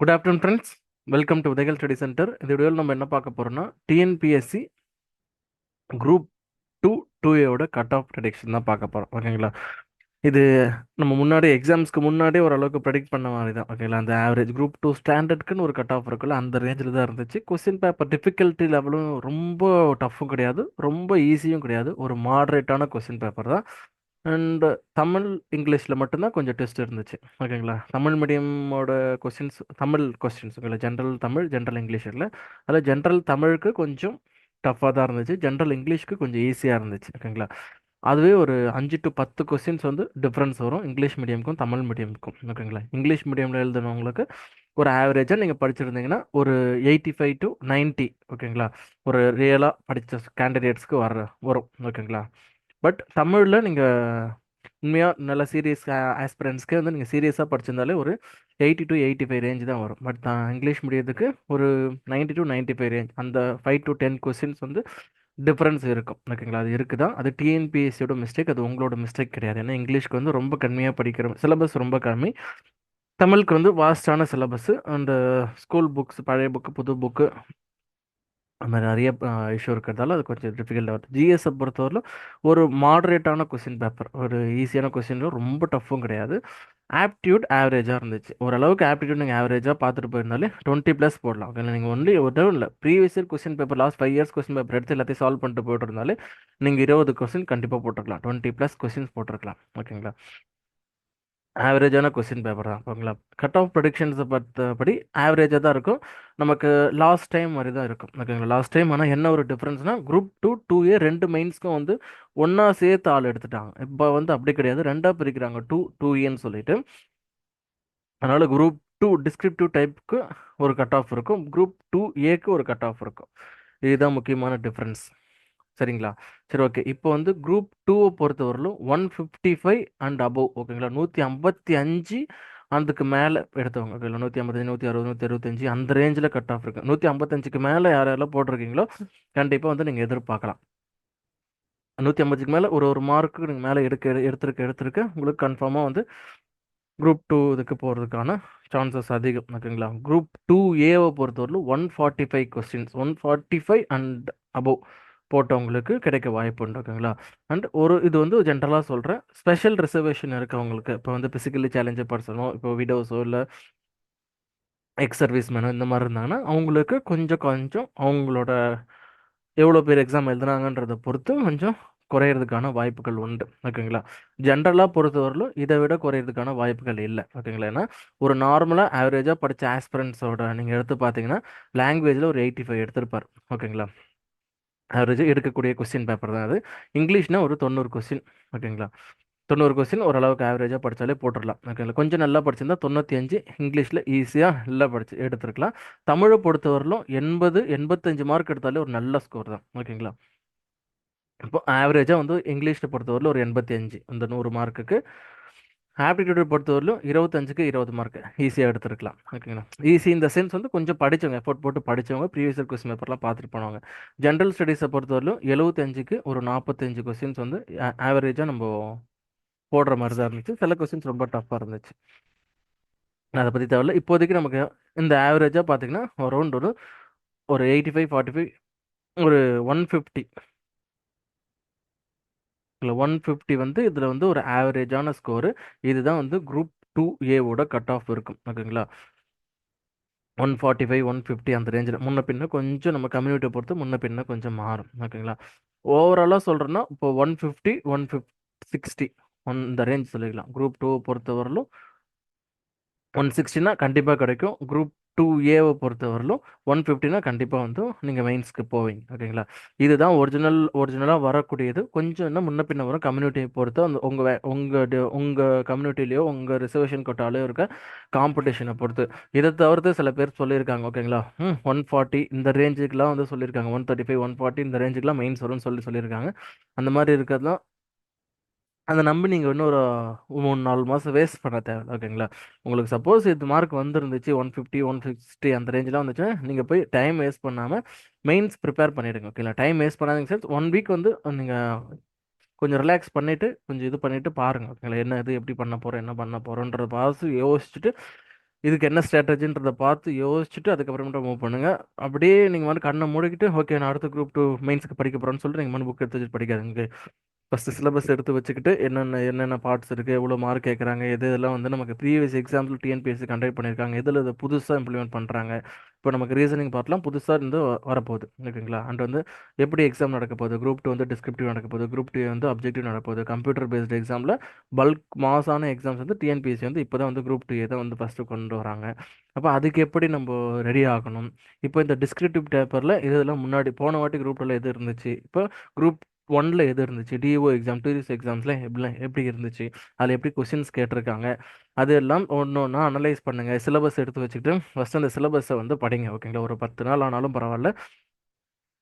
Good afternoon friends welcome to Udayagal study centre இந்த வீடியோவில் நம்ம என்ன பார்க்க போகிறோம்னா டிஎன்பிஎஸ்சி குரூப் டூ டூ ஏவோட கட் ஆஃப் ப்ரெடிக்ஷன் தான் பார்க்க போகிறோம் ஓகேங்களா இது நம்ம முன்னாடி எக்ஸாம்ஸ்க்கு முன்னாடியே ஓரளவுக்கு ப்ரெடிக்ட் பண்ண மாதிரி தான். ஓகேங்களா அந்த ஆவரேஜ் குரூப் டூ ஸ்டாண்டர்டுக்குன்னு ஒரு கட் ஆஃப் இருக்குல்ல அந்த ரேஞ்சில் தான் இருந்துச்சு. கொஸ்டின் பேப்பர் டிஃபிகல்ட்டி லெவலும் ரொம்ப டஃப்பும் கிடையாது. ரொம்ப ஈஸியும் கிடையாது. ஒரு மாடரேட்டான கொஸ்டின் பேப்பர் தான். அண்ட் தமிழ் இங்கிலீஷில் மட்டும்தான் கொஞ்சம் டெஸ்ட் இருந்துச்சு. ஓகேங்களா? தமிழ் மீடியமோட கொஸ்டின்ஸ் தமிழ் கொஸ்டின்ஸ் ஓகேங்களா? ஜென்ரல் தமிழ் ஜென்ரல் இங்கிலீஷ் இல்லை. அதில் ஜென்ரல் தமிழுக்கு கொஞ்சம் டஃப்பாக தான் இருந்துச்சு. ஜென்ரல் இங்கிலீஷ்க்கு கொஞ்சம் ஈஸியாக இருந்துச்சு. ஓகேங்களா? அதுவே ஒரு அஞ்சு டு பத்து கொஸ்டின்ஸ் வந்து டிஃப்ரென்ஸ் வரும். இங்கிலீஷ் மீடியமுக்கும் தமிழ் மீடியமுக்கும் ஓகேங்களா? இங்கிலீஷ் மீடியமில் எழுதுனவங்களுக்கு ஒரு ஆவரேஜாக நீங்கள் படிச்சிருந்தீங்கன்னா ஒரு எயிட்டி ஃபைவ் டு நைன்ட்டி ஓகேங்களா? ஒரு ரியலாக படித்த கேண்டிடேட்ஸ்க்கு வர வரும். ஓகேங்களா? பட் தமிழில் நீங்கள் உண்மையாக நல்ல சீரியஸ் ஆஸ்பிரன்ஸ்க்கு வந்து நீங்கள் சீரியஸாக படிச்சிருந்தாலே ஒரு eighty to eighty five range தான் வரும். பட் தான் இங்கிலீஷ் மீடியத்துக்கு ஒரு ninety to ninety five range அந்த ஃபைவ் டு டென் கொஸ்டின்ஸ் வந்து டிஃப்ரென்ஸ் இருக்கும். ஓகேங்களா? அது இருக்குதா? அது டிஎன்பிஎஸ்சியோட மிஸ்டேக் அது உங்களோட மிஸ்டேக் கிடையாது. ஏன்னா இங்கிலீஷ்க்கு வந்து ரொம்ப கம்மியாக படிக்கிற சிலபஸ் ரொம்ப கம்மி. தமிழுக்கு வந்து வாஸ்டான சிலபஸ் அந்த ஸ்கூல் புக்ஸ் பழைய புக்கு புது புக்கு அந்த நிறைய இஷ்யூ இருக்கிறதால அது கொஞ்சம் டிஃபிகல்ட் வருது. ஜிஎஸை பொறுத்தவரையிலும் ஒரு மாடரேட்டான கொஸ்டின் பேப்பர் ஒரு ஈஸியான கொஸ்டின் ரொம்ப டஃப்பும் கிடையாது. ஆப்டியூட் ஆவரேஜாக இருந்துச்சு. ஓரளவுக்கு ஆப்டியூட் நீங்கள் ஆவரேஜாக பார்த்துட்டு போயிருந்தாலே டுவெண்ட்டி ப்ளஸ் போடலாம். ஓகே நீங்கள் ஒன்லி ஒரு இல்லை previous year question paper last five years question paper எடுத்து எல்லாத்தையும் சால்வ் பண்ணிட்டு போயிட்டு இருந்தாலே நீங்கள் இருபது கொஸ்டின் கண்டிப்பாக போட்டுருக்கலாம். டுவெண்ட்டி ப்ளஸ் கொஸ்டின்ஸ் போட்டிருக்கலாம். ஓகேங்களா ஆவரேஜான கொஸ்டின் பேப்பர் தான். ஓகேங்களா கட் ஆஃப் ப்ரொடிக்ஷன்ஸை பார்த்தபடி ஆவரேஜாக தான் இருக்கும். நமக்கு லாஸ்ட் டைம் மாதிரி தான் இருக்கும். ஓகேங்களா? லாஸ்ட் டைம் ஆனால் என்ன ஒரு டிஃப்ரென்ஸ்னால் குரூப் டூ டூ ஏ ரெண்டு மெயின்ஸ்க்கும் வந்து ஒன்றா சேர்த்து ஆள் எடுத்துட்டாங்க. இப்போ வந்து அப்படி கிடையாது. ரெண்டாக பிரிக்கிறாங்க. டூ டூ ஏன்னு சொல்லிட்டு. அதனால் குரூப் டூ டிஸ்கிரிப்டிவ் டைப்புக்கு ஒரு கட் ஆஃப் இருக்கும். குரூப் டூ ஏக்கு ஒரு கட் ஆஃப் இருக்கும். இதுதான் முக்கியமான டிஃப்ரென்ஸ் சரிங்களா? சரி ஓகே. இப்போ வந்து குரூப் டூவை பொறுத்தவரையிலும் one fifty five and above ஓகேங்களா நூற்றி ஐம்பத்தி அஞ்சு அதுக்கு மேலே எடுத்தவங்க ஓகேங்களா நூற்றி ஐம்பத்தஞ்சு நூற்றி அறுபது நூற்றி அறுபத்தஞ்சு அந்த ரேஞ்சில் கட் ஆஃப் இருக்கு. நூற்றி ஐம்பத்தஞ்சுக்கு மேலே யார் யாரெல்லாம் போட்டிருக்கீங்களோ கண்டிப்பாக வந்து நீங்கள் எதிர்பார்க்கலாம். நூற்றி ஐம்பதுக்கு மேலே ஒரு ஒரு மார்க்கு நீங்கள் மேலே எடுக்க எடுத்திருக்க எடுத்திருக்க உங்களுக்கு கன்ஃபார்மாக வந்து குரூப் டூ இதுக்கு போகிறதுக்கான சான்சஸ் அதிகம் ஓகேங்களா குரூப் டூ ஏவை பொறுத்தவரையிலும் one forty five questions one forty five and above போட்டவங்களுக்கு கிடைக்க வாய்ப்பு உண்டு ஓகேங்களா? அண்ட் ஒரு இது வந்து ஜென்ரலாக சொல்கிறேன் ஸ்பெஷல் ரிசர்வேஷன் இருக்கவங்களுக்கு இப்போ வந்து ஃபிசிக்கலி சேலஞ்சு பர்சனோ இப்போ விடோஸோ இல்லை எக்ஸ் சர்வீஸ் மேனோ இந்த மாதிரி இருந்தாங்கன்னா அவங்களுக்கு கொஞ்சம் கொஞ்சம் அவங்களோட எவ்வளோ பேர் எக்ஸாம் எழுதுனாங்கன்றதை பொறுத்து கொஞ்சம் குறையிறதுக்கான வாய்ப்புகள் உண்டு ஓகேங்களா? ஜென்ரலாக பொறுத்தவரையிலும் இதை விட குறையிறதுக்கான வாய்ப்புகள் இல்லை ஓகேங்களா? ஏன்னா ஒரு நார்மலாக ஆவரேஜாக படித்த ஆஸ்பிரண்ட்ஸோட நீங்கள் எடுத்து பார்த்தீங்கன்னா லாங்குவேஜில் ஒரு எயிட்டி ஃபைவ் எடுத்திருப்பார் ஓகேங்களா? எடுக்கக்கூடிய கொஸ்டின் பேப்பர் தான் அது. இங்கிலீஷ்னா ஒரு தொண்ணூறு கொஸ்டின் ஓகேங்களா தொண்ணூறு கொஸ்டின் ஓரளவுக்கு ஆவரேஜாக படித்தாலே போட்டுடலாம் ஓகேங்களா கொஞ்சம் நல்லா படிச்சிருந்தா தொண்ணூற்றி அஞ்சு இங்கிலீஷில் ஈஸியாக நல்லா படிச்சு எடுத்துருக்கலாம். தமிழை பொறுத்தவரையிலும் எண்பது எண்பத்தஞ்சு மார்க் எடுத்தாலே ஒரு நல்ல ஸ்கோர் தான் ஓகேங்களா இப்போ ஆவரேஜாக வந்து இங்கிலீஷில் பொறுத்தவரையில் ஒரு எண்பத்தி அஞ்சு இந்த நூறு மார்க்குக்கு ஆப்டிடியூட் பொறுத்தவரையிலும் இருபத்தஞ்சுக்கு இருபது மார்க் ஈஸியாக எடுத்துருக்கலாம். ஓகேங்களா ஈஸி இந்த சென்ஸ் வந்து கொஞ்சம் படித்தவங்க எஃபோர்ட் போட்டு படித்தவங்க ப்ரீவியஸ் இயர் கொஸ்டின் பேப்பர்லாம் பார்த்துட்டு போனவங்க. ஜென்ரல் ஸ்டடீஸை பொறுத்தவரையிலும் எழுபத்தஞ்சுக்கு ஒரு நாற்பத்தஞ்சு கொஸ்டின்ஸ் வந்து ஆவரேஜாக நம்ம போடுற மாதிரி தான் இருந்துச்சு. சில கொஸ்டின்ஸ் ரொம்ப டஃப்பாக இருந்துச்சு. அதை பற்றி தேவையில்ல. இப்போதைக்கு நமக்கு இந்த ஆவரேஜாக பார்த்தீங்கன்னா அரௌண்ட் ஒரு ஒரு எயிட்டி ஃபைவ் ஃபார்ட்டி ஃபைவ் ஒரு ஒன் ஃபிஃப்டி இல்லை ஒன் ஃபிஃப்டி வந்து இதில் வந்து ஒரு ஆவரேஜான ஸ்கோரு இதுதான் வந்து குரூப் டூ ஏவோட கட் ஆஃப் இருக்கும். ஓகேங்களா? One forty five one fifty அந்த ரேஞ்சில் முன்ன பின்ன கொஞ்சம் நம்ம கம்யூனிட்டியை பொறுத்து முன்ன பின்ன கொஞ்சம் மாறும். ஓகேங்களா? ஓவராலாக சொல்கிறேன்னா இப்போ one fifty one fifty sixty one இந்த ரேஞ்ச் சொல்லிக்கலாம். குரூப் டூ பொறுத்தவரையிலும் ஒன் சிக்ஸ்டினா கண்டிப்பாக கிடைக்கும். குரூப் டூ ஏவை பொறுத்தவரையிலும் ஒன் ஃபிஃப்டினா கண்டிப்பாக வந்து நீங்கள் மெயின்ஸ்க்கு போவீங்க. ஓகேங்களா இதுதான் ஒரிஜினல் ஒரிஜினலாக வரக்கூடியது. கொஞ்சம் என்ன முன்ன பின்ன வரும் கம்யூனிட்டியை பொறுத்து அந்த உங்கள் உங்கள் உங்கள் கம்யூனிட்டிலேயோ உங்கள் ரிசர்வேஷன் கோட்டாலையோ இருக்க காம்படிஷனை பொறுத்து. இதை தவிர்த்து சில பேர் சொல்லியிருக்காங்க ஓகேங்களா ம் ஒன் ஃபார்ட்டி இந்த ரேஞ்சுக்கெலாம் வந்து சொல்லியிருக்காங்க. One thirty five one forty இந்த ரேஞ்சுக்கெலாம் மெயின்ஸ் வரும்னு சொல்லி சொல்லியிருக்காங்க. அந்த மாதிரி இருக்கிறதுலாம் அதை நம்பி நீங்கள் இன்னும் ஒரு மூணு நாலு மாதம் வேஸ்ட் பண்ண தேவை ஓகேங்களா உங்களுக்கு சப்போஸ் இது மார்க் வந்துருந்துச்சு ஒன் ஃபிஃப்டி ஒன் சிக்ஸ்டி அந்த ரேஞ்செலாம் வந்துச்சுன்னா நீங்கள் போய் டைம் வேஸ்ட் பண்ணாமல் மெயின்ஸ் ப்ரிப்பேர் பண்ணிவிடுங்க ஓகேங்களா டைம் வேஸ்ட் பண்ணாதீங்க சார் ஒன் வீக் வந்து நீங்கள் கொஞ்சம் ரிலாக்ஸ் பண்ணிவிட்டு கொஞ்சம் இது பண்ணிவிட்டு பாருங்கள் ஓகேங்களா என்ன இது எப்படி பண்ண போகிறோம் என்ன பண்ண போகிறோன்றத பார்த்து யோசிச்சுட்டு இதுக்கு என்ன ஸ்ட்ராட்டஜின்றதை பார்த்து யோசிச்சுட்டு அதுக்கப்புறமேட்டு மூவ் பண்ணுங்கள் அப்படியே நீங்கள் வந்து கண்ணை மூடிக்கிட்டு ஓகே நான் அடுத்த குரூப் டூ மெயின்ஸுக்கு படிக்க போகிறேன்னு சொல்லிட்டு நீங்கள் வந்து புக் எடுத்து வச்சுட்டு படிக்காதுங்க ஃபஸ்ட்டு சிலபஸ் எடுத்து வச்சுக்கிட்டு என்னென்ன என்னென்ன பார்ட்ஸ் இருக்குது எவ்வளோ மார்க் கேட்குறாங்க எது இதெல்லாம் வந்து நமக்கு ப்ரீவியஸ் எக்ஸாம்பிள் டிஎன்பிஎஸ்சி கண்டக்ட் பண்ணியிருக்காங்க இதில் இதை புதுசாக இம்ப்ளிமெண்ட் பண்ணுறாங்க இப்போ நமக்கு ரீசனிங் பார்ட்லாம் புதுசாக இருந்து வரப்போகுது. ஓகேங்களா? அண்ட் வந்து எப்படி எக்ஸாம் நடக்க போகுது? குரூப் டூ வந்து டிஸ்கிரிப்டிவ் நடக்க போகுது. குரூப் டூ வந்து அப்ஜெக்டிவ் நடக்க போகுது. கம்ப்யூட்டர் பேஸ்டு எக்ஸாமில் பல்க் மாசான எக்ஸாம்ஸ் வந்து டிஎன்பிஎஸ்சி வந்து இப்போ தான் வந்து குரூப் டூ தான் வந்து ஃபஸ்ட்டு கொண்டு வராங்க. அப்போ அதுக்கு எப்படி நம்ம ரெடி ஆகணும்? இப்போ இந்த டிஸ்கிரிப்டிவ் பேப்பரில் இதெல்லாம் முன்னாடி போன வாட்டி குரூப் டூவில் எது இருந்துச்சு? இப்போ குரூப் ஒன்ல எது இருந்துச்சு? டிஓ எக்ஸாம் டூரிஸ்ட் எக்ஸாம்ஸ்ல எப்படி எப்படி இருந்துச்சு? அதில் எப்படி கொஷின்ஸ் கேட்டிருக்காங்க? அது எல்லாம் ஒன்று ஒன்றா அனலைஸ் பண்ணுங்க. சிலபஸ் எடுத்து வச்சுக்கிட்டு ஃபர்ஸ்ட் அந்த சிலபஸை வந்து படிங்க ஓகேங்களா ஒரு பத்து நாள் ஆனாலும் பரவாயில்ல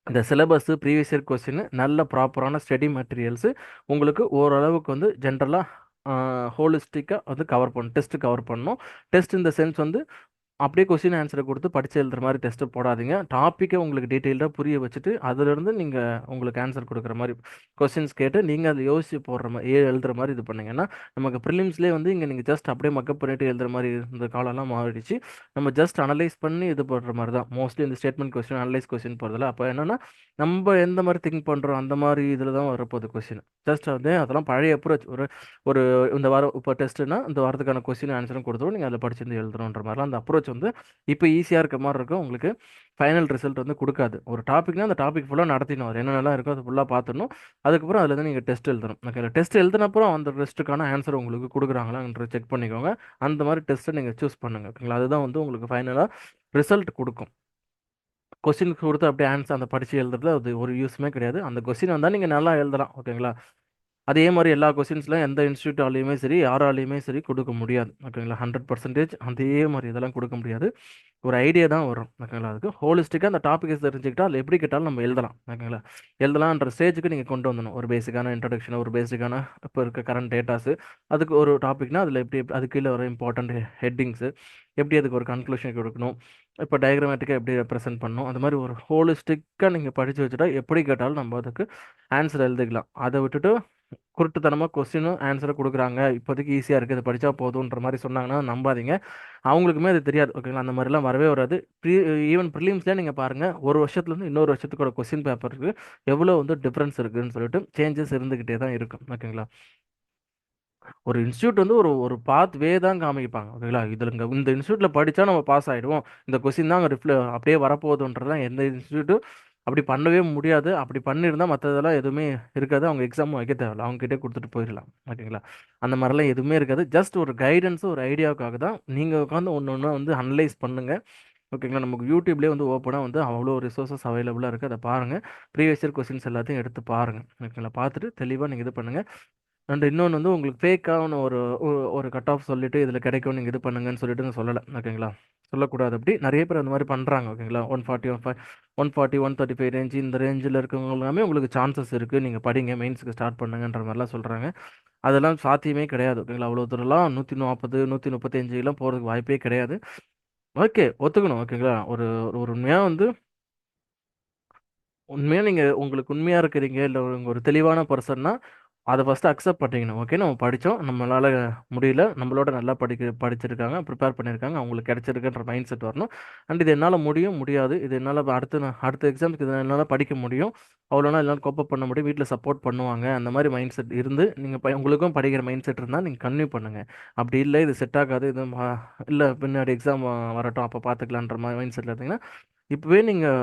இந்த சிலபஸ் ப்ரீவியஸ் இயர் கொஸ்டின் நல்ல ப்ராப்பரான ஸ்டடி மெட்டீரியல்ஸு உங்களுக்கு ஓரளவுக்கு வந்து ஜென்ரலாக ஹோலிஸ்டிக்காக வந்து கவர் பண்ணும் டெஸ்ட்டு கவர் பண்ணணும். டெஸ்ட் இந்த சென்ஸ் வந்து அப்படியே கொஸ்டின் ஆன்சரை கொடுத்து படிச்சு எழுதுற மாதிரி டெஸ்ட்டு போடாதீங்க. டாப்பிக்கை உங்களுக்கு டீட்டெயில்டாக புரிய வச்சுட்டு அதுலேருந்து நீங்கள் உங்களுக்கு ஆன்சர் கொடுக்குற மாதிரி கொஸ்டின்ஸ் கேட்டு நீங்கள் அதை யோசிச்சு போடுற மாதிரி ஏ எழுதுற மாதிரி இது பண்ணீங்கன்னா நமக்கு ப்ரிலிம்ஸ்லேயே வந்து இங்கே நீங்கள் ஜஸ்ட் அப்படியே மக்கப் பண்ணிட்டு எழுதுற மாதிரி இந்த காலம்லாம் மாறிடுச்சு. நம்ம ஜஸ்ட் அனலைஸ் பண்ணி இது போடுற மாதிரி தான். மோஸ்ட்லி இந்த ஸ்டேட்மெண்ட் கொஸ்டின் அனலைஸ் கொஸ்டின் போகிறதுல அப்போ என்னன்னா நம்ம எந்த மாதிரி திங்க் பண்ணுறோம் அந்த மாதிரி இதில் தான் வரப்போகுது கொஸ்டின் ஜஸ்ட் வந்து அதெல்லாம் பழைய அப்ரோச் ஒரு ஒரு இந்த வாரம் இப்போ டெஸ்ட்டுனா இந்த வாரத்துக்கான கொஸ்டின் ஆன்சரும் கொடுத்துரும். நீங்கள் அதை படிச்சிருந்து எழுதுறோன்ற மாதிரிலாம் அந்த அப்ரோச் வந்து இப்போ ஈஸியாக இருக்க மாதிரி இருக்கும். உங்களுக்கு ஃபைனல் ரிசல்ட் வந்து கொடுக்காது. ஒரு டாப்பிக்னா அந்த டாபிக் ஃபுல்லாக நடத்தினோம் அது என்னென்னலாம் இருக்கோ அது ஃபுல்லாக பார்த்துடணும். அதுக்கப்புறம் அதில் வந்து நீங்கள் டெஸ்ட் எழுதணும். ஓகே டெஸ்ட் எழுதினப்புறம் அந்த டெஸ்ட்டுக்கான ஆன்சர் உங்களுக்கு கொடுக்குறாங்களான்ற செக் பண்ணிக்கோங்க. அந்த மாதிரி டெஸ்ட்டை நீங்கள் சூஸ் பண்ணுங்க. ஓகேங்களா அதுதான் வந்து உங்களுக்கு ஃபைனலாக ரிசல்ட் கொடுக்கும். கொஸ்டின் கொடுத்து அப்படியே ஆன்சர் அந்த படித்து எழுதுறது அது ஒரு யூஸுமே கிடையாது. அந்த கொஸ்டின் வந்தால் நீங்கள் நல்லா எழுதலாம். ஓகேங்களா அதே மாதிரி எல்லா கொஸ்டின்ஸ்லாம் எந்த இன்ஸ்டியூட்டாலையுமே சரி யாராலையுமே சரி கொடுக்க முடியாது. ஓகேங்களா? ஹண்ட்ரட் பர்சன்டேஜ் அதே மாதிரி இதெல்லாம் கொடுக்க முடியாது. ஒரு ஐடியா தான் வரும். ஓகேங்களா? அதுக்கு ஹோலிஸ்டிக்காக அந்த டாபிக்ஸ் தெரிஞ்சுக்கிட்டால் அதில் எப்படி கேட்டாலும் நம்ம எழுதலாம். ஓகேங்களா? எழுதலான்ற ஸ்டேஜுக்கு நீங்கள் கொண்டு வந்துடணும் ஒரு பேசிக்கான இன்ட்ரடக்ஷன் ஒரு பேசிக்கான இப்போ இருக்க கரண்ட் டேட்டாஸு அதுக்கு ஒரு டாபிக்னா அதில் எப்படி அது கீழே வர இம்பார்ட்டன்ட் ஹெட்டிங்ஸு எப்படி அதுக்கு ஒரு கன்க்ளூஷன் கொடுக்கணும்? இப்போ டயக்ராமேட்டிக்காக எப்படி ரெப்ரசென்ட் பண்ணணும்? அந்த மாதிரி ஒரு ஹோலிஸ்டிக்காக நீங்கள் படித்து வச்சுட்டா எப்படி கேட்டாலும் நம்ம அதுக்கு ஆன்சர் எழுதிக்கலாம். அதை விட்டுட்டு குருட்டுத்தனமாக கொஸ்டினும் ஆன்சரும் கொடுக்குறாங்க. இப்போதைக்கு ஈஸியாக இருக்குது இது படித்தா போதுன்ற மாதிரி சொன்னாங்கன்னா நம்பாதீங்க. அவங்களுக்குமே அது தெரியாது ஓகேங்களா அந்த மாதிரிலாம் வரவே வராது. ப்ரீ ஈவன் ப்ரிலிம்ஸ்லேயே நீங்கள் பாருங்கள் ஒரு வருஷத்துலேருந்து இன்னொரு வருஷத்துக்கோட கொஸ்டின் பேப்பருக்கு எவ்வளோ வந்து டிஃப்ரென்ஸ் இருக்குதுன்னு சொல்லிட்டு சேஞ்சஸ் இருந்துக்கிட்டே தான் இருக்கும் ஓகேங்களா ஒரு இன்ஸ்டியூட் வந்து ஒரு ஒரு பாத் வே தான் காமிப்பாங்க ஓகேங்களா இதில் இங்கே இந்த இன்ஸ்டியூட்டில் படித்தா நம்ம பாஸ் ஆகிடுவோம் இந்த கொஸ்டின் தான் அங்கே ரிஃப்ள அப்படியே வரப்போகுதுன்றதான் எந்த இன்ஸ்டியூட்டும் அப்படி பண்ணவே முடியாது. அப்படி பண்ணியிருந்தால் மற்றதெல்லாம் எதுவுமே இருக்காது. அவங்க எக்ஸாமும் வைக்க தேவையில்ல. அவங்ககிட்டே கொடுத்துட்டு போயிடலாம். ஓகேங்களா? அந்த மாதிரிலாம் எதுவுமே இருக்காது. ஜஸ்ட் ஒரு கைடன்ஸும் ஒரு ஐடியாவுக்காக தான் நீங்கள் உட்காந்து ஒன்று ஒன்று வந்து அனலைஸ் பண்ணுங்கள் ஓகேங்களா? நமக்கு யூடியூப்லேயே வந்து ஓப்பனாக வந்து அவ்வளோ ரிசோர்ஸஸ் அவைலபிளாக இருக்குது அதை பாருங்கள் ப்ரீவியஸ் இயர் கொஸ்டின்ஸ் எல்லாத்தையும் எடுத்து பாருங்கள் ஓகேங்களா? பார்த்துட்டு தெளிவாக நீங்கள் இது பண்ணுங்கள் அண்ட் இன்னொன்று வந்து உங்களுக்கு ஃபேக்கான ஒரு ஒரு- ஒரு கட் ஆஃப் சொல்லிட்டு இதில் கிடைக்கும் நீங்கள் இது பண்ணுங்கன்னு சொல்லிட்டு நான் சொல்லலை. ஓகேங்களா? சொல்லக்கூடாது அப்படி. நிறைய பேர் அந்த மாதிரி பண்ணுறாங்க ஓகேங்களா? One forty one five one forty one thirty five range இந்த ரேஞ்சில் இருக்கவங்க எல்லாமே உங்களுக்கு சான்சஸ் இருக்குது நீங்கள் படிங்க மெயின்ஸுக்கு ஸ்டார்ட் பண்ணுங்கன்ற மாதிரிலாம் சொல்கிறாங்க அதெல்லாம் சாத்தியமே கிடையாது ஓகேங்களா? அவ்வளோ தூரம்லாம் நூற்றி நாற்பது நூற்றி முப்பத்தஞ்சுலாம் போகிறதுக்கு வாய்ப்பே கிடையாது. ஓகே ஒத்துக்கணும் ஓகேங்களா? ஒரு ஒரு உண்மையாக வந்து உண்மையாக நீங்கள் உங்களுக்கு உண்மையாக இருக்கிறீங்க இல்லை ஒரு தெளிவான பர்சன்னா அதை ஃபஸ்ட்டு அக்செப்ட் பண்ணிக்கணும். ஓகே நம்ம படித்தோம் நம்மளால் முடியல. நம்மளோட நல்லா படிக்க படிச்சிருக்காங்க ப்ரிப்பேர் பண்ணியிருக்காங்க அவங்களுக்கு கிடச்சிருக்குன்ற மைண்ட் செட் வரணும். அண்ட் இது என்னால் முடியும்? முடியாது. இது என்னால் அடுத்த நான் அடுத்த எக்ஸாமுக்கு இது என்னால் படிக்க முடியும். அவ்வளோனா எல்லாம் கோப்பப் பண்ண முடியும். வீட்டில் சப்போர்ட் பண்ணுவாங்க. அந்த மாதிரி மைண்ட் செட் இருந்து நீங்கள் ப உங்களுக்கும் படிக்கிற மைண்ட் செட் இருந்தால் நீங்கள் கன்டினியூ பண்ணுங்கள் அப்படி இல்லை இது செட் ஆகாது. இது இல்லை பின்னாடி எக்ஸாம் வரட்டும். அப்போ பார்த்துக்கலான்ற மாதிரி மைண்ட் செட்டில் இருந்தீங்கன்னா இப்போவே நீங்கள்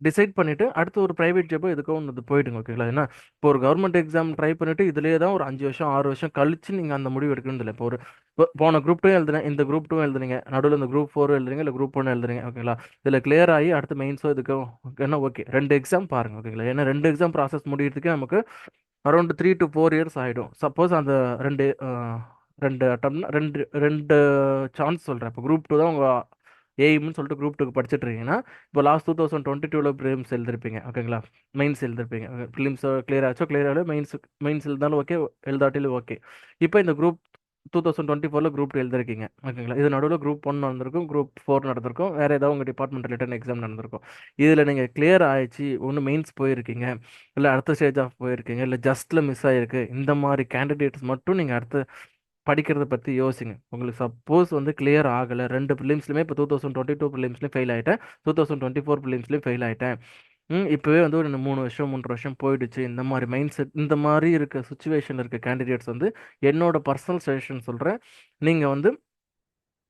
டிசைட் பண்ணிவிட்டு அடுத்து ஒரு ப்ரைவேட் ஜாபோ எதுக்கோ ஒன்று போயிடுங்க ஓகேங்களா ஏன்னா இப்போ ஒரு கவர்மெண்ட் எக்ஸாம் ட்ரை பண்ணிவிட்டு இதுலேயே தான் ஒரு அஞ்சு வருஷம் ஆறு வருஷம் கழிச்சு நீங்கள் அந்த முடிவு எடுக்கணும் இல்லை. இப்போ ஒரு இப்போ போன குரூப் டூ எழுதுனேன் இந்த குரூப் டூ எழுதுனீங்க. நடுவில் இந்த குரூப் ஃபோர் எழுதுறீங்க இல்லை குரூப் ஒன்று எழுதுறீங்க ஓகேங்களா இதில் கிளியர் ஆகி அடுத்து மெயின்ஸோ இதுக்கு என்ன ஓகே ரெண்டு எக்ஸாம் பாருங்கள் ஓகேங்களா ஏன்னா ரெண்டு எக்ஸாம் ப்ராசஸ் முடியறதுக்கே நமக்கு around three to four years ஆகிடும் சப்போஸ் அந்த ரெண்டு ரெண்டு அட்டம்னா ரெண்டு ரெண்டு சான்ஸ் சொல்கிறேன் இப்போ குரூப் டூ தான் உங்கள் எய்ம்னு சொல்லிட்டு குரூப் டூக்கு படிச்சுட்டு இருக்கீங்கன்னா இப்போ லாஸ்ட் டூ தௌசண்ட் டுவெண்ட்டி டூவில் ப்ரிலிம்ஸ் எழுதிருப்பீங்க. ஓகேங்களா மெயின்ஸ் எழுதிருப்பீங்க. ப்ரிலிம்ஸ் கிளியர் ஆச்சோ கிளியர் ஆகல மெயின்ஸ் மெயின்ஸ் எழுதாலும் ஓகே எழுதாட்டிலும் ஓகே இப்போ இந்த குரூப் டூ தௌசண்ட் டுவெண்ட்டி ஃபோரில் குரூப் டூ எழுதிருக்கீங்க ஓகேங்களா இது நடுவில் குரூப் ஒன் நடந்திருக்கும் குரூப் ஃபோர் நடந்திருக்கும் வேறு ஏதாவது உங்கள் டிபார்ட்மெண்ட் ரிலேட்டட் எக்ஸாம் நடந்திருக்கும். இதில் நீங்கள் கிளியர் ஆயிடுச்சு ஒன்று மெயின்ஸ் போயிருக்கீங்க இல்லை அடுத்த ஸ்டேஜ் ஆஃப் போயிருக்கீங்க இல்லை ஜஸ்ட்டில் மிஸ் ஆகிருக்கு இந்த மாதிரி கேண்டிடேட்ஸ் மட்டும் நீங்கள் அடுத்த படிக்கிறத பற்றி யோசிங்க. உங்களுக்கு சப்போஸ் வந்து கிளியர் ஆகலை. ரெண்டு ப்ரிலிம்ஸ்லையுமே இப்போ டூ தௌசண்ட் டுவெண்ட்டி டூ ப்ரிலிம்ஸ்லையும் ஃபெயில் ஆகிட்டேன் டூ தௌசண்ட் டுவெண்ட்டி ஃபோர் ப்ரிலிம்ஸ்லையும் ஃபெயில் ஆகிட்டேன் இப்போவே வந்து ஒரு மூணு வருஷம் மூன்று வருஷம் போயிடுச்சு. இந்த மாதிரி மைண்ட் செட் இந்த மாதிரி இருக்க சுச்சுவேஷன் இருக்க கேண்டிடேட்ஸ் வந்து என்னோட பர்சனல் சஜஷன் சொல்கிறேன் நீங்கள் வந்து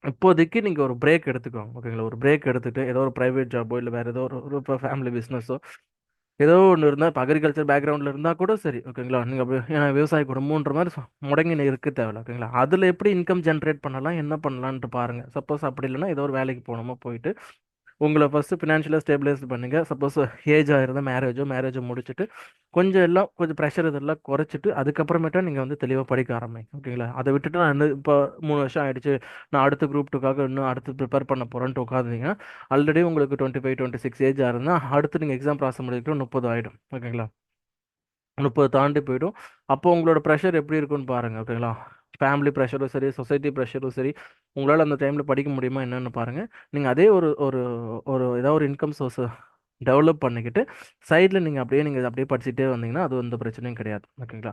இப்போதைக்கு நீங்கள் ஒரு பிரேக் எடுத்துக்கோங்க. ஓகேங்களா? ஒரு பிரேக் எடுத்துகிட்டு ஏதோ ஒரு ப்ரைவேட் ஜாபோ இல்லை வேறு ஏதோ ஒரு ஒரு ஃபேமிலி பிஸ்னஸோ ஏதோ ஒன்று இருந்தால் இப்போ அக்ரிகல்ச்சர் பேக்ரவுண்டில் இருந்தால் கூட சரி ஓகேங்களா நீங்கள் ஏன்னா விவசாய குடும்பன்ற மாதிரி முடங்கி இருக்க தேவையில்ல ஓகேங்களா அதில் எப்படி இன்கம் ஜென்ரேட் பண்ணலாம் என்ன பண்ணலான்ட்டு பாருங்கள் சப்போஸ் அப்படி இல்லைன்னா ஏதோ ஒரு வேலைக்கு போகணுமா போயிட்டு உங்களை ஃபஸ்ட்டு ஃபினான்ஷியலாக ஸ்டேபிளைஸ் பண்ணுங்கள் சப்போஸ் ஏஜ் ஆயிருந்தால் மேரேஜோ மேரேஜோ முடிச்சுட்டு கொஞ்சம் எல்லாம் கொஞ்சம் ப்ரெஷர் இதெல்லாம் குறைச்சிட்டு அதுக்கப்புறமேட்டா நீங்கள் வந்து தெளிவாக படிக்க ஆரம்பிங்க. ஓகேங்களா அதை விட்டுட்டு நான் இன்னும் இப்போ மூணு வருஷம் ஆகிடுச்சு நான் அடுத்த குரூப் டூக்காக இன்னும் அடுத்து ப்ரிப்பேர் பண்ண போகிறேன்ட்டு உட்காந்துங்க ஆல்ரெடி உங்களுக்கு twenty five twenty six age இருந்தால் அடுத்து நீங்கள் எக்ஸாம் ப்ராசஸ் முடிக்கிறோம் முப்பது ஆகிடும் ஓகேங்களா முப்பது தாண்டி போயிடும். அப்போ உங்களோட ப்ரெஷர் எப்படி இருக்குன்னு பாருங்கள் ஓகேங்களா ஃபேமிலி ப்ரெஷரும் சரி சொசைட்டி ப்ரெஷரும் சரி உங்களால் அந்த டைமில் படிக்க முடியுமா என்னென்னு பாருங்கள் நீங்கள் அதே ஒரு ஒரு ஒரு ஏதாவது ஒரு இன்கம் சோர்ஸை டெவலப் பண்ணிக்கிட்டு சைடில் நீங்கள் அப்படியே நீங்கள் அப்படியே படிச்சுட்டே வந்தீங்கன்னா அது எந்த பிரச்சனையும் கிடையாது. ஓகேங்களா?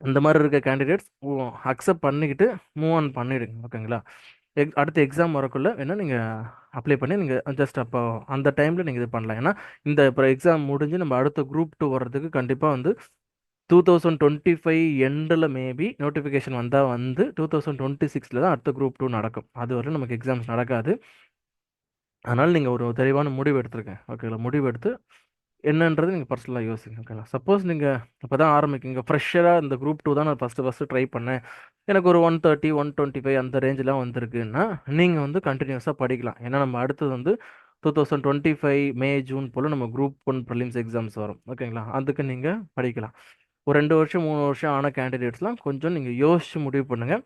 இந்த மாதிரி இருக்க கேண்டிடேட்ஸ் அக்செப்ட் பண்ணிக்கிட்டு மூவ் ஆன் பண்ணிவிடுங்க ஓகேங்களா? எக் அடுத்த எக்ஸாம் வரக்குள்ள வேணால் நீங்கள் அப்ளை பண்ணி நீங்கள் ஜஸ்ட் அப்போ அந்த டைமில் நீங்கள் இது பண்ணலாம். ஏன்னா இந்த இப்போ எக்ஸாம் முடிஞ்சு நம்ம அடுத்த குரூப் டூ வர்றதுக்கு கண்டிப்பாக வந்து டூ தௌசண்ட் டுவெண்ட்டி ஃபைவ் எண்டில் மேபி நோட்டிஃபிகேஷன் வந்தால் வந்து டூ தௌசண்ட் டுவெண்ட்டி சிக்ஸில் தான் அடுத்த குரூப் டூ நடக்கும். அது வரை நமக்கு எக்ஸாம்ஸ் நடக்காது. அதனால் நீங்கள் ஒரு தெளிவான முடிவு எடுத்துருக்கேன். ஓகேங்களா முடிவு எடுத்து என்னன்றது நீங்கள் பர்சனலாக யோசிங்க. ஓகேங்களா சப்போஸ் நீங்கள் இப்போ தான் ஆரம்பிக்கிங்க. ஃப்ரெஷ்ஷராக இந்த குரூப் டூ தான் நான் ஃபஸ்ட்டு ஃபஸ்ட்டு ட்ரை பண்ணேன். எனக்கு ஒரு one thirty one twenty five அந்த ரேஞ்செலாம் வந்திருக்குன்னா நீங்கள் வந்து கண்டினியூஸாக படிக்கலாம். ஏன்னா நம்ம அடுத்தது வந்து two thousand twenty five May June போல் நம்ம குரூப் ஒன் ப்ரிலிம்ஸ் எக்ஸாம்ஸ் வரும். ஓகேங்களா அதுக்கு நீங்கள் படிக்கலாம். ஒரு ரெண்டு வருஷம் மூணு வருஷம் ஆன கேண்டிடேட்ஸ்லாம் கொஞ்சம் நீங்கள் யோசித்து முடிவு பண்ணுங்கள்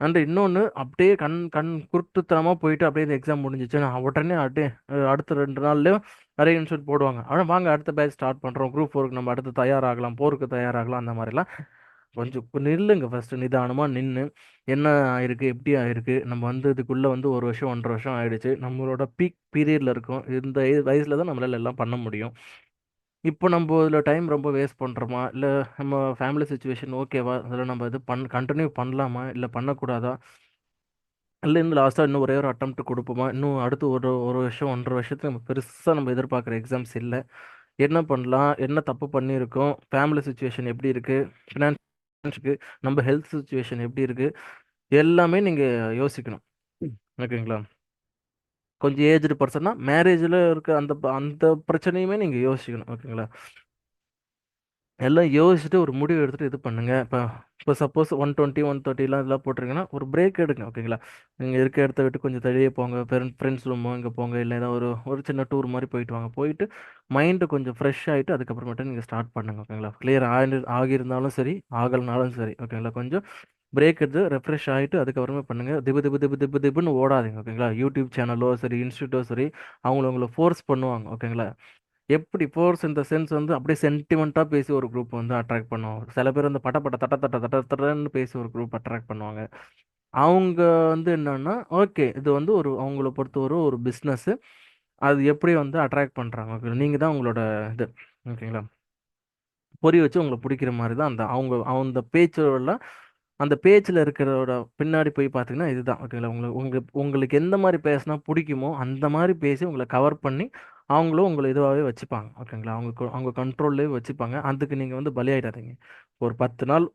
அண்ட் இன்னொன்று அப்படியே கண் கண் குருட்டுத்தனமாக போயிட்டு அப்படியே இந்த எக்ஸாம் முடிஞ்சிச்சு நான் உடனே அப்படியே அடுத்த ரெண்டு நாள்லேயும் நிறைய இன்ஸ்டியூட் போடுவாங்க. ஆனால் வாங்க அடுத்த பேட்ச் ஸ்டார்ட் பண்ணுறோம் குரூப் ஃபோருக்கு நம்ம அடுத்து தயாராகலாம் போருக்கு தயாராகலாம் அந்த மாதிரிலாம். கொஞ்சம் நில்லுங்க ஃபஸ்ட்டு நிதானமாக நின்று என்ன ஆயிருக்கு எப்படி ஆயிருக்கு? நம்ம வந்து இதுக்குள்ளே வந்து ஒரு வருஷம் ஒன்றரை வருஷம் ஆயிடுச்சு. நம்மளோட பீக் பீரியடில் இருக்கும். இந்த வயசில் தான் நம்மளால எல்லாம் பண்ண முடியும். இப்போ நம்ம இதில் டைம் ரொம்ப வேஸ்ட் பண்ணுறோமா இல்லை நம்ம ஃபேமிலி சுச்சுவேஷன் ஓகேவா அதில் நம்ம இது பண் கண்டினியூ பண்ணலாமா? இல்லை பண்ணக்கூடாதா? இல்லை இன்னும் லாஸ்ட்டாக இன்னும் ஒரே ஒரு அட்டம் கொடுப்போமா? இன்னும் அடுத்து ஒரு ஒரு வருஷம் ஒன்றரை வருஷத்துக்கு நம்ம பெருசாக நம்ம எதிர்பார்க்குற எக்ஸாம்ஸ் இல்லை. என்ன பண்ணலாம்? என்ன தப்பு பண்ணியிருக்கோம்? ஃபேமிலி சுச்சுவேஷன் எப்படி இருக்குது ஃபினான்ஷியலுக்கு நம்ம ஹெல்த் சுச்சுவேஷன் எப்படி இருக்குது எல்லாமே நீங்கள் யோசிக்கணும். ஓகேங்களா? கொஞ்சம் ஏஜ்டு பர்சன்னா மேரேஜில் இருக்க அந்த அந்த பிரச்சனையுமே நீங்கள் யோசிக்கணும் ஓகேங்களா? எல்லாம் யோசிச்சுட்டு ஒரு முடிவு எடுத்துகிட்டு இது பண்ணுங்கள் இப்போ இப்போ சப்போஸ் ஒன் டுவெண்ட்டி ஒன் தேர்ட்டிலாம் இதெல்லாம் போட்டிருக்கீங்கன்னா ஒரு பிரேக் எடுங்க ஓகேங்களா? நீங்கள் இருக்க இடத்த விட்டு கொஞ்சம் தள்ளியே போங்க பெரும் ஃப்ரெண்ட்ஸ் ரூமோ இங்கே போங்க இல்லை ஏதாவது ஒரு ஒரு சின்ன டூர் மாதிரி போயிட்டு வாங்க. போயிட்டு மைண்டு கொஞ்சம் ஃப்ரெஷ் ஆகிட்டு அதுக்கப்புறமேட்டு நீங்கள் ஸ்டார்ட் பண்ணுங்க ஓகேங்களா? கிளியர் ஆகி ஆகியிருந்தாலும் சரி ஆகலைனாலும் சரி ஓகேங்களா? கொஞ்சம் பிரேக் எடுத்து ரெஃப்ரெஷ் ஆகிட்டு அதுக்கப்புறமே பண்ணுங்கள் திபு திபு திபு திபு திபுன்னு ஓடாதீங்க ஓகேங்களா யூடியூப் சேனலோ சரி இன்ஸ்டியூட்டோ சரி அவங்கள உங்களை ஃபோர்ஸ் பண்ணுவாங்க ஓகேங்களா எப்படி ஃபோர்ஸ் இந்த சென்ஸ் வந்து அப்படியே சென்டிமெண்ட்டாக பேசி ஒரு குரூப் வந்து அட்ராக்ட் பண்ணுவாங்க. சில பேர் வந்து பட்ட பட்ட தட்ட தட்ட தட்ட தட்டன்னு பேசி ஒரு குரூப் அட்ராக்ட் பண்ணுவாங்க. அவங்க வந்து என்னன்னா ஓகே இது வந்து ஒரு அவங்கள பொறுத்தவரை ஒரு பிஸ்னஸ்ஸு அது எப்படி வந்து அட்ராக்ட் பண்ணுறாங்க ஓகே நீங்கள் தான் உங்களோட இது ஓகேங்களா பொறி வச்சு உங்களை பிடிக்கிற மாதிரி தான் அந்த அவங்க அந்த பேச்சோட அந்த பேச்சில் இருக்கிறோட பின்னாடி போய் பார்த்தீங்கன்னா இதுதான். ஓகேங்களா? உங்களுக்கு உங்களுக்கு உங்களுக்கு எந்த மாதிரி பேசினா பிடிக்குமோ அந்த மாதிரி பேசி உங்களை கவர் பண்ணி அவங்களும் உங்களை இதுவாகவே வச்சுப்பாங்க. ஓகேங்களா? அவங்க அவங்க கண்ட்ரோல்லே வச்சுப்பாங்க. அதுக்கு நீங்கள் வந்து பலியாயிடாதீங்க. ஒரு பத்து நாள்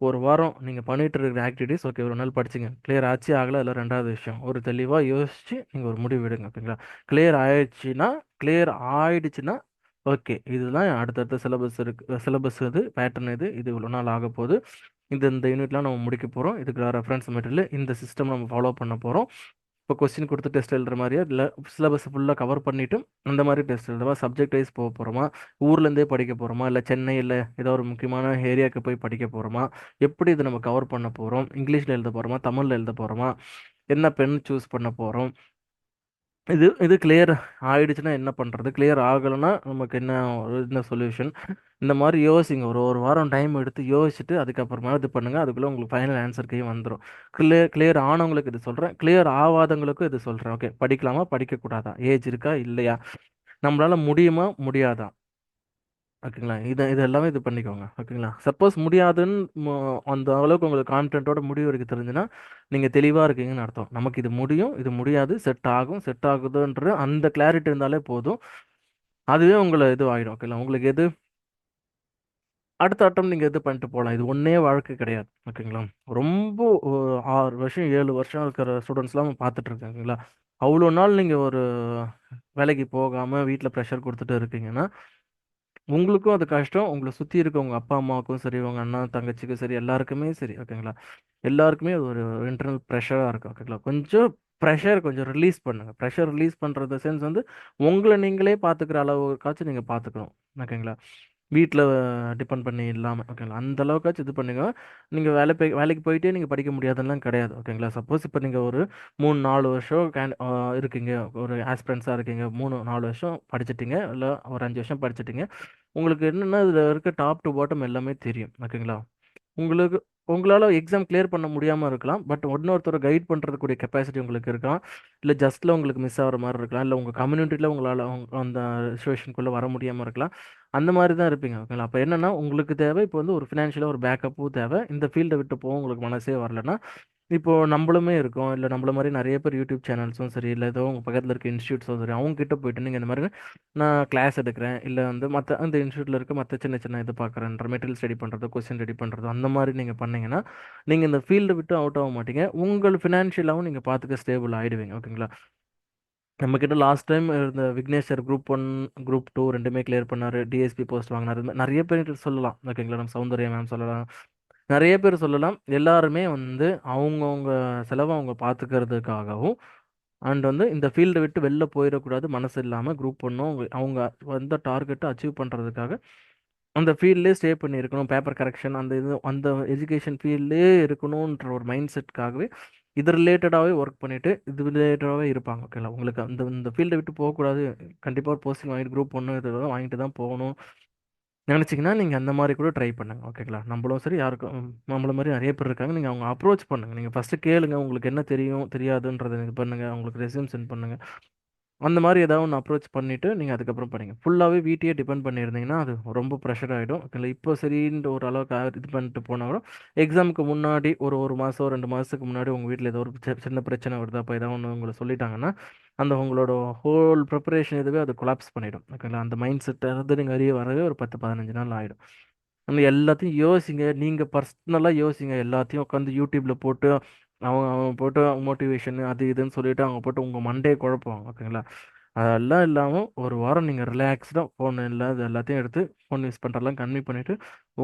ஒரு வாரம் நீங்கள் பண்ணிட்டு இருக்கிற ஆக்டிவிட்டீஸ் ஓகே ஒரு நாள் படிச்சிங்க. கிளியர் ஆச்சு ஆகலை அதில் ரெண்டாவது விஷயம். ஒரு தெளிவாக யோசித்து நீங்கள் ஒரு முடிவு எடுங்க. ஓகேங்களா? கிளியர் ஆயிடுச்சுன்னா கிளியர் ஆயிடுச்சுன்னா ஓகே இதுதான் அடுத்தடுத்த சிலபஸ் இருக்கு சிலபஸ் இது பேட்டர்ன் இது இது இவ்வளோ நாள் ஆக போகுது இந்த இந்த யூனிட்லாம் நம்ம முடிக்க போகிறோம் இதுக்கு ரெஃபரன்ஸ் மெட்டீரியல் இந்த சிஸ்டம் நம்ம ஃபாலோ பண்ண போகிறோம் இப்போ கொஸ்டின் கொடுத்து டெஸ்ட் எழுதுற மாதிரியா? இல்லை சிலபஸ் ஃபுல்லாக கவர் பண்ணிவிட்டு அந்த மாதிரி டெஸ்ட் எழுதுவா? சப்ஜெக்ட் வைஸ் போக போகிறோமா ஊர்லேருந்தே படிக்க போகிறோமா இல்லை சென்னை இல்லை ஏதோ ஒரு முக்கியமான ஏரியாவுக்கு போய் படிக்க போகிறோமா எப்படி இதை நம்ம கவர் பண்ண போகிறோம் இங்கிலீஷில் எழுத போகிறோமா தமிழில் எழுத போகிறோமா என்ன பென் சூஸ் பண்ண போகிறோம் இது இது கிளியர் ஆயிடுச்சுன்னா என்ன பண்ணுறது கிளியர் ஆகலைன்னா நமக்கு என்ன என்ன சொல்யூஷன் இந்த மாதிரி யோசிங்க. ஒரு ஒரு வாரம் டைம் எடுத்து யோசிச்சுட்டு அதுக்கப்புறமா இது பண்ணுங்கள் அதுக்குள்ளே உங்களுக்கு ஃபைனல் ஆன்சர் கே வந்துடும் கிளியர் கிளியர் ஆனவங்களுக்கு இது சொல்கிறேன் கிளியர் ஆகாதவங்களுக்கும் இது சொல்கிறேன் ஓகே படிக்கலாமா? படிக்கக்கூடாதா? ஏஜ் இருக்கா? இல்லையா? நம்மளால் முடியுமா? முடியாதா? ஓகேங்களா? இது இது எல்லாமே இது பண்ணிக்கோங்க. ஓகேங்களா? சப்போஸ் முடியாதுன்னு அந்த அளவுக்கு உங்களுக்கு கான்ஃபிடென்ட்டோட முடிவு வரைக்கும் தெரிஞ்சுன்னா நீங்கள் தெளிவாக இருக்கீங்கன்னு அர்த்தம். நமக்கு இது முடியும் இது முடியாது செட் ஆகும் செட் ஆகுதுன்ற அந்த கிளாரிட்டி இருந்தாலே போதும். அதுவே உங்களை இதுவாகிடும் ஓகேங்களா? உங்களுக்கு எது அடுத்த ஆட்டம் நீங்கள் இது பண்ணிட்டு போகலாம் இது ஒன்றே வாழ்க்கை கிடையாது. ஓகேங்களா? ரொம்ப ஒரு ஆறு வருஷம் ஏழு வருஷம் இருக்கிற ஸ்டூடெண்ட்ஸ்லாம் பார்த்துட்டு ஓகேங்களா? அவ்வளோ நாள் நீங்கள் ஒரு வேலைக்கு போகாமல் வீட்டில் ப்ரெஷர் கொடுத்துட்டு இருக்கீங்கன்னா உங்களுக்கும் அது கஷ்டம். உங்களை சுற்றி இருக்க உங்கள் அப்பா அம்மாவுக்கும் சரி உங்கள் அண்ணா தங்கச்சிக்கும் சரி எல்லாருக்குமே சரி ஓகேங்களா? எல்லாருக்குமே அது ஒரு இன்டர்னல் ப்ரெஷராக இருக்கும் ஓகேங்களா? கொஞ்சம் ப்ரெஷர் கொஞ்சம் ரிலீஸ் பண்ணுங்கள் ப்ரெஷர் ரிலீஸ் பண்ணுறது சென்ஸ் வந்து உங்களை நீங்களே பார்த்துக்கிற அளவுக்காச்சும் நீங்கள் பார்த்துக்கணும் ஓகேங்களா? வீட்டில் டிபெண்ட் பண்ணி இல்லாமல் ஓகேங்களா அந்த அளவுக்காச்சும் இது பண்ணுங்க நீங்கள் வேலை போய் வேலைக்கு போயிட்டே நீங்கள் படிக்க முடியாதுலாம் கிடையாது ஓகேங்களா சப்போஸ் இப்போ நீங்கள் ஒரு மூணு நாலு வருஷம் கேன் இருக்கீங்க. ஒரு ஆஸ்பிரன்ஸாக இருக்கீங்க. மூணு நாலு வருஷம் படிச்சிட்டிங்க. இல்லை ஒரு அஞ்சு வருஷம் படிச்சிட்டிங்க. உங்களுக்கு என்னென்னா இதில் இருக்க டாப் டு பாட்டம் எல்லாமே தெரியும் ஓகேங்களா உங்களுக்கு உங்களால் எக்ஸாம் கிளியர் பண்ண முடியாமல் இருக்கலாம். பட் இன்னொருத்தரை கைட் பண்ணுறதுக்கூடிய கெப்பாசிட்டி உங்களுக்கு இருக்கலாம். இல்லை ஜஸ்ட்டில் உங்களுக்கு மிஸ் ஆகிற மாதிரி இருக்கலாம். இல்லை உங்கள் கம்யூனிட்டியில் உங்களால் அந்த சுச்சுவேஷனுக்குள்ளே வர முடியாமல் இருக்கலாம். அந்த மாதிரி தான் இருப்பீங்க. ஓகேங்களா அப்போ என்னென்னா உங்களுக்கு தேவை இப்போ வந்து ஒரு ஃபினான்ஷியலாக ஒரு பேக்கப்பும் தேவை. இந்த ஃபீல்டை விட்டு போக உங்களுக்கு மனசே வரலன்னா இப்போது நம்மளுமே இருக்கோம். இல்லை நம்மள மாதிரி நிறைய பேர் யூடியூப் சேனல்ஸும் சரி இல்லை ஏதோ உங்கள் பக்கத்தில் இருக்க இன்ஸ்டியூட்ஸும் சரி அவங்க கிட்ட போயிட்டு நீங்கள் இந்த மாதிரி நான் கிளாஸ் எடுக்கிறேன். இல்லை வந்து மற்ற அந்த இன்ஸ்டியூட்டில் இருக்க மற்ற சின்ன சின்ன இது பார்க்குறேன்ற மெட்டீரியல் ஸ்டடி பண்ணுறது கொஸ்டின் ரெடி பண்ணுறது அந்த மாதிரி நீங்கள் பண்ணீங்கன்னா நீங்கள் இந்த ஃபீல்டு விட்டு அவுட் ஆக மாட்டீங்க. உங்கள் ஃபினான்ஷியலாகவும் நீங்கள் பார்த்துக்க ஸ்டேபிள் ஆகிடுவீங்க ஓகேங்களா? நம்மக்கிட்ட லாஸ்ட் டைம் இருந்த Vigneshwar group one group two ரெண்டுமே கிளியர் பண்ணார். டிஎஸ்பி போஸ்ட் வாங்கினார். நிறைய பேர் சொல்லலாம். ஓகேங்களா? நம்ம சௌந்தர்யா மேம் சொல்லலாம். நிறைய பேர் சொல்லலாம். எல்லாருமே வந்து அவங்கவுங்க செலவை அவங்க பார்த்துக்கிறதுக்காகவும் அண்ட் வந்து இந்த ஃபீல்டை விட்டு வெளில போயிடக்கூடாது மனசு இல்லாமல் குரூப் ஒன்றும் அவங்க அவங்க வந்த டார்கெட்டை அச்சீவ் பண்ணுறதுக்காக அந்த ஃபீல்ட்லேயே ஸ்டே பண்ணியிருக்கணும். பேப்பர் கரெக்ஷன் அந்த இது அந்த எஜுகேஷன் ஃபீல்ட்லேயே இருக்கணுன்ற ஒரு மைண்ட் செட்காகவே இது ரிலேட்டடாகவே ஒர்க் பண்ணிவிட்டு இது ரிலேட்டடாகவே இருப்பாங்க. ஓகேங்களா? உங்களுக்கு அந்த இந்த ஃபீல்டை விட்டு போகக்கூடாது. கண்டிப்பாக ஒரு போஸ்டிங் வாங்கிட்டு குரூப் ஒன்று இது வாங்கிட்டு தான் போகணும். நினச்சிங்கன்னா நீங்கள் அந்த மாதிரி கூட ட்ரை பண்ணுங்கள் ஓகேங்களா நம்மளும் சரி யாருக்கும் நம்மள மாதிரி நிறைய பேர் இருக்காங்க. நீங்கள் அவங்க அப்ரோச் பண்ணுங்கள் நீங்கள் ஃபஸ்ட்டு கேளுங்க உங்களுக்கு என்ன தெரியும் தெரியாதுன்றதை இது பண்ணுங்கள் உங்களுக்கு ரெஸ்யூம் சென்ட் பண்ணுங்கள் அந்த மாதிரி ஏதாவது ஒன்று அப்ரோச் பண்ணிவிட்டு நீங்கள் அதுக்கப்புறம் பண்ணுங்கள் ஃபுல்லாகவே வீட்டையே டிபெண்ட் பண்ணியிருந்தீங்கன்னா அது ரொம்ப ப்ரெஷர் ஆகிடும் இல்லை இப்போ சரின்ற ஒரு அளவுக்கு இது பண்ணிட்டு போனால் கூட எக்ஸாமுக்கு முன்னாடி ஒரு ஒரு மாதம் ரெண்டு மாதத்துக்கு முன்னாடி உங்கள் வீட்டில் ஏதோ ஒரு சின்ன பிரச்சனை வருது. அப்போ ஏதாவது ஒன்று உங்களை சொல்லிட்டாங்கன்னா அந்த உங்களோட ஹோல் ப்ரிப்பரேஷன் இதுவே அது கொலாப்ஸ் பண்ணிடும். ஓகேங்களா? அந்த மைண்ட் செட்டை இருந்து நீங்கள் அறிய வரவே ஒரு பத்து பதினஞ்சு நாள் ஆகிடும் நம்ம எல்லாத்தையும் யோசிங்க. நீங்கள் பர்சனலாக யோசிங்க. எல்லாத்தையும் உட்காந்து யூடியூப்பில் போட்டு அவங்க அவங்க போட்டு மோட்டிவேஷன் அது இதுன்னு சொல்லிட்டு அவங்க போட்டு உங்கள் மண்டே குழப்புவாங்க ஓகேங்களா? அதெல்லாம் இல்லாமல் ஒரு வாரம் நீங்கள் ரிலாக்ஸ்டாக ஃபோன் இல்லை அது எல்லாத்தையும் எடுத்து ஃபோன் யூஸ் பண்ணுறலாம் கம்மி பண்ணிவிட்டு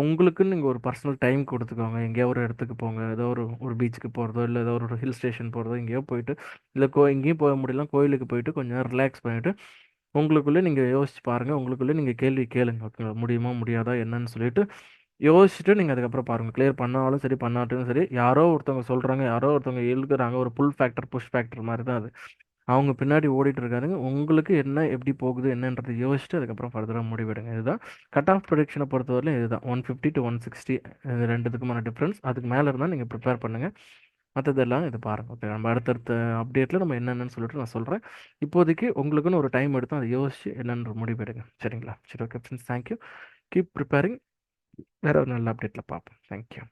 உங்களுக்குன்னு நீங்கள் ஒரு பர்சனல் டைம் கொடுத்துக்கோங்க. எங்கேயோ ஒரு இடத்துக்கு போங்க. ஏதோ ஒரு ஒரு பீச்சுக்கு போகிறதோ இல்லை ஏதோ ஒரு ஹில் ஸ்டேஷன் போகிறதோ எங்கேயோ போயிட்டு இல்லை கோ எங்கேயும் போக முடியல கோயிலுக்கு போயிட்டு கொஞ்சம் ரிலாக்ஸ் பண்ணிவிட்டு உங்களுக்குள்ளே நீங்கள் யோசிச்சு பாருங்கள் உங்களுக்குள்ளே நீங்கள் கேள்வி கேளுங்க. ஓகேங்களா? முடியுமா முடியாதா என்னன்னு சொல்லிட்டு யோசிச்சுட்டு நீங்கள் அதுக்கப்புறம் பாருங்கள் கிளியர் பண்ணாலும் சரி பண்ணாட்டும் சரி யாரோ ஒருத்தவங்க சொல்கிறாங்க யாரோ ஒருத்தவங்க எழுதுறாங்க ஒரு புல் ஃபேக்டர் புஷ் ஃபேக்டர் மாதிரி தான் அது. அவங்க பின்னாடி ஓடிட்டு இருக்காருங்க உங்களுக்கு என்ன எப்படி போகுது என்னன்றது யோசிச்சுட்டு அதுக்கப்புறம் ஃபர்தராக முடிவெடுங்க. இதுதான் கட் ஆஃப் ப்ரொடக்ஷனை பொறுத்தவரையிலும் இதுதான். One fifty to one sixty இது ரெண்டுத்துக்குமான டிஃப்ரென்ஸ் அதுக்கு மேலே இருந்தால் நீங்கள் ப்ரிப்பேர் பண்ணுங்கள் மற்றதெல்லாம் இது பாருங்கள் ஓகே நம்ம அடுத்தடுத்த அப்டேட்டில் நம்ம என்னென்னு சொல்லிட்டு நான் சொல்கிறேன் இப்போதைக்கு உங்களுக்குன்னு ஒரு டைம் எடுத்து அதை யோசிச்சு என்னென்ற முடிவெடுங்க. சரிங்களா? சரி okay friends thank you keep preparing வேற ஒரு நல்ல அப்டேட்டில் பார்ப்போம். தேங்க்யூ